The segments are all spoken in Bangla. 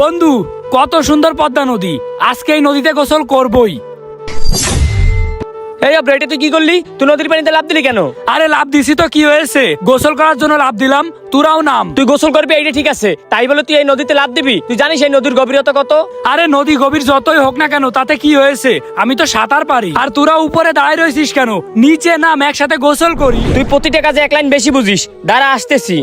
বন্ধু কত সুন্দর পদ্মা নদী। আজকে এই নদীতে গোসল করবই। এই আব্রা এটা তুই কি করলি? তুই নদীর পানিতে লাভ দিলি কেন? আরে লাভ দিছি তো কি হয়েছে? গোসল করার জন্য লাভ দিলাম তোরাও নাম। তুই গোসল করবি এইটা ঠিক আছে। তাই বলে তুই এই নদীতে লাভ দিবি? তুই জানিস এই নদীর গভীরতা কত? আরে নদী গভীর যতই হোক না কেন তাতে কি হয়েছে? আমি তো সাঁতার পারি। আর তোরা উপরে দাঁড়ায় রয়েছিস কেন? নিচে নাম একসাথে গোসল করি। তুই প্রতিটা কাজে এক লাইন বেশি বুঝিস। দাঁড়া আসতেছি।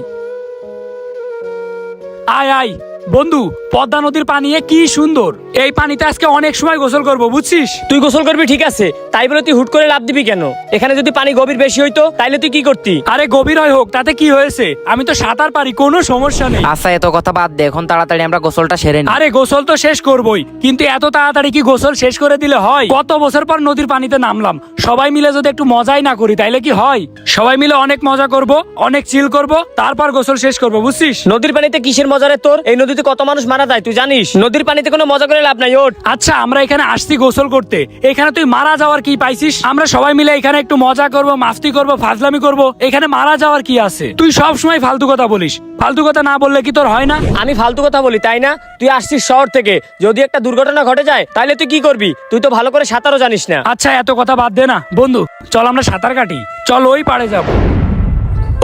আয় আয়। বন্ধু পদ্মা নদীর পানি কি সুন্দর। এই পানিতে আজকে অনেক সময় গোসল করব বুঝছিস? তুই গোসল করবি ঠিক আছে। তাই বলে তুই হুট করে লাভ দিবি কেন? এখানে যদি পানি গভীর বেশি হইতো তাইলে তুই কি করতি? আরে গভীর হয় হোক তাতে কি হয়েছে? আমি তো সাঁতার পারি কোনো সমস্যা নেই। আচ্ছা এত কথা বাদ দে এখন তাড়াতাড়ি আমরা গোসলটা সেরে নিই আরে গোসল তো শেষ করবই কিন্তু এত তাড়াতাড়ি কি গোসল শেষ করে দিলে হয়? কত বছর পর নদীর পানিতে নামলাম। সবাই মিলে যদি একটু মজাই না করি তাইলে কি হয়? সবাই মিলে অনেক মজা করব অনেক চিল করব তারপর গোসল শেষ করব বুঝছিস? নদীর পানিতে কিসের মজারে তোর? এই নদীতে কত মানুষ মারা যায় তুই জানিস? নদীর পানিতে কোনো মজা করে লাভ নাই ওঠ। আচ্ছা আমরা এখানে আসছি গোসল করতে। এখানে তুই মারা যাওয়ার কি পাইছিস? আমরা সবাই মিলে এখানে একটু মজা করব মাস্তি করব ফাজলামি করব। এখানে মারা যাওয়ার কি আছে? তুই সব সময় ফালতু কথা বলিস। ফালতু কথা না বললে কি তোর হয় না? আমি ফালতু কথা বলি তাই না? তুই আসছিস শহর থেকে। যদি একটা দুর্ঘটনা ঘটে যায় তাহলে তুই কি করবি? তুই তো ভালো করে সাঁতারও জানিস না। আচ্ছা এত কথা বাদ দে না। বন্ধু চল আমরা সাঁতার কাটি। চল ওই পাড়ে যাব।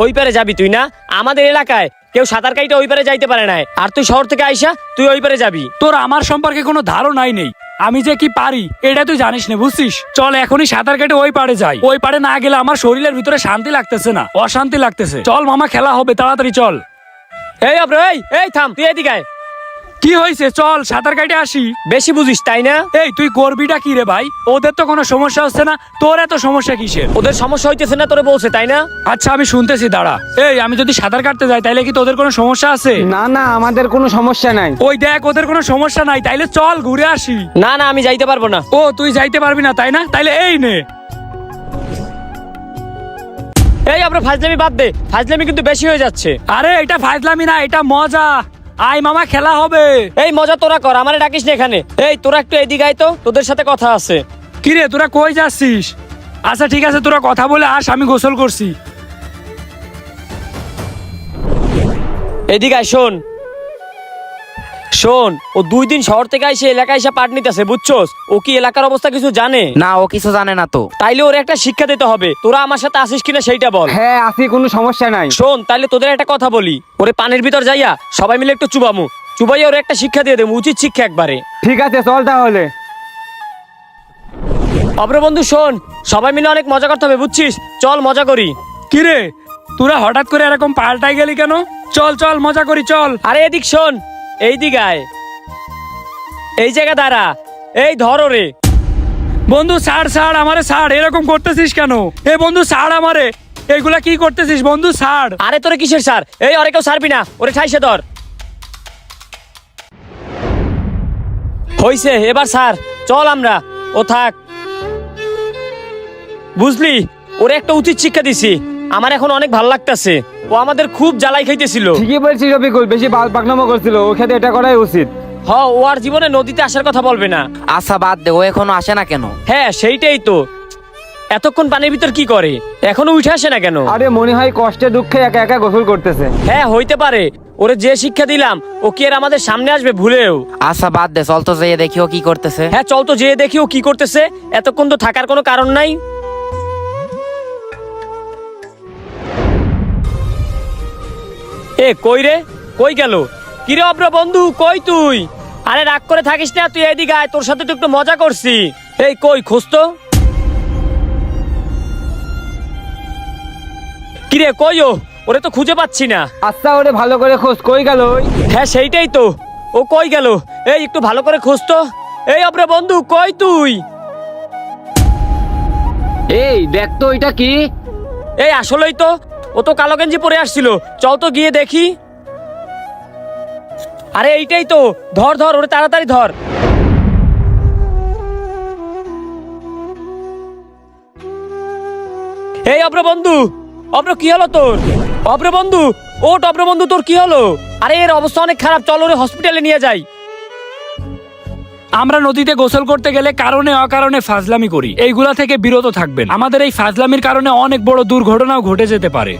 ওই পারে যাবি তুই না? আমাদের এলাকায় কেউ সাঁতার কাইতে ওই পারে যাইতে পারে না আর তুই শহর থেকে আইসা তুই ওই পারে যাবি। তোর আমার সম্পর্কে কোনো ধারণাই নেই। আমি যে কি পারি এটা তুই জানিস না বুঝছিস? চল এখনই সাঁতার কেটে ওই পারে যাই। ওই পারে না গেলে আমার শরীরের ভিতরে শান্তি লাগতেছে না অশান্তি লাগতেছে। চল মামা খেলা হবে তাড়াতাড়ি চল। এই আব্রো এই এই থাম তুই এদিকে আয়। কি হয়েছে? চল সাঁতার কাটে আসি। বেশি বুঝিস তাই না? এই তুই করবিটা কি রে ভাই? ওদের তো কোনো সমস্যা হচ্ছে না। তোর এত সমস্যা কিসের? ওদের সমস্যা হইতেছে না তোরে বলছে তাই না? আচ্ছা আমি শুনতেছি দাঁড়া। এই আমি যদি সাঁতার কাটতে যাই তাইলে কি তোদের কোনো সমস্যা আছে? না না আমাদের কোনো সমস্যা নাই। ওই দেখ ওদের কোনো সমস্যা নাই। তাইলে চল ঘুরে আসি। না না আমি যাইতে পারব না। ও তুই যাইতে পারবি না তাই না? তাইলে এই নে। এই আমরা ফাজলামি বাদ দে। ফাজলামি কিন্তু বেশি হয়ে যাচ্ছে। আরে এটা ফাইজলামি না এটা মজা। আয় মামা খেলা হবে। এই মজা তোরা কর আমারে ডাকিস না এখানে। এই তোরা একটু এদিকে আয় তো তোদের সাথে কথা আছে। কিরে তোরা কই যাচ্ছিস? আচ্ছা ঠিক আছে তোরা কথা বলে আস আমি গোসল করছি। এদিকে আয় শোন। শোন ও দুই দিন শহর থেকে আইসে এলাকায় এসে পাট নিতেছে বুঝছোস? ও কি এলাকার অবস্থা কিছু জানে? না ও কিছু জানে না তো। তাইলে ওর একটা শিক্ষা দিতে হবে। তোরা আমার সাথে আসিস কিনা সেইটা বল। হ্যাঁ আসি কোনো সমস্যা নাই। শোন তাইলে তোদের একটা কথা বলি। ওরে পানির ভিতর যাইয়া সবাই মিলে একটু চুবামু। চুবাইয়া ওর একটা শিক্ষা দিয়ে দেবো উচিত শিক্ষা একবারে। ঠিক আছে চল তাহলে। অব্রবন্ধু শোন সবাই মিলে অনেক মজা করতে হবে বুঝছিস? চল মজা করি। কিরে তোরা হঠাৎ করে এরকম পাল্টাই গেলি কেন? চল চল মজা করি চল। আরে এদিক শোন এই দিগায় এই জায়গা দাঁড়া। এই ধরো রে। বন্ধু ছাড় ছাড় আমারে ছাড় এরকম করতেছিস কেন? এ বন্ধু ছাড় আমারে। এগুলা কি করতেছিস বন্ধু ছাড় আরে তোরে কিসের স্যার এই অরে কেউ সারবি না। ওরে ঠাইসে ধর। হইছে, এবার স্যার চল আমরা। ও থাক। বুঝলি, ওরে একটা উচিত শিক্ষা দিছি। আমার এখন অনেক ভালো লাগতাছে। ও আমাদের খুব জ্বালাই খাইতেছিল। ঠিকই বলছিস রবিকুল বেশি বাল পাকনামো করছিল। ওর সাথে এটা করাই উচিত। হ ও আর জীবনে নদীতে আসার কথা বলবে না। আচ্ছা বাদ দে ও এখনও আসে না কেন? হ্যাঁ সেইটাই তো। এতক্ষণ পানির ভিতর কি করে? এখনও উঠে আসে না কেন? আরে মনে হয় কষ্টে দুঃখে একা একা গোসল করতেছে। হ্যাঁ হইতে পারে। ওরে যে শিক্ষা দিলাম ও কি আর আমাদের সামনে আসবে ভুলেও? আচ্ছা বাদ দে চল তো যেয়ে দেখি ও কি করতেছে। হ্যাঁ চল তো যেয়ে দেখি ও কি করতেছে। এতক্ষণ তো থাকার কোনো কারণ নাই। এ কই রে? কই গেল? কিরে অব্র বন্ধু কই তুই? আরে রাগ করে থাকিস না তুই এদিকে আয় তোর সাথে তো একটু মজা করছি। এই কই খোঁজ তো। কিরে কই ও? ওরে তো খুঁজে পাচ্ছি না। আচ্ছা ওরে ভালো করে খোঁজ কই গেল হ্যাঁ সেইটাই তো। ও কই গেল? এই একটু ভালো করে খোঁজ তো। এই অব্র বন্ধু কই তুই? এই দেখ তো এটা কি? এই আসলেই তো। ও তো কালো গেঞ্জি পরে আসছিল। চল তো গিয়ে দেখি। আরে, এইটাই তো। ধর ধর, ওরে তাড়াতাড়ি ধর। এই অব্র বন্ধু অব্র, কি হলো তোর? অব্র বন্ধু ওট অব্র বন্ধু তোর কি হলো? আরে, এর অবস্থা অনেক খারাপ। চল, ওরে হসপিটালে নিয়ে যাই। আমরা নদীতে গোসল করতে গেলে কারণে অকারণে ফাজলামি করি। এইগুলা থেকে বিরত থাকবেন। আমাদের এই ফাজলামির কারণে অনেক বড় দুর্ঘটনাও ঘটে যেতে পারে।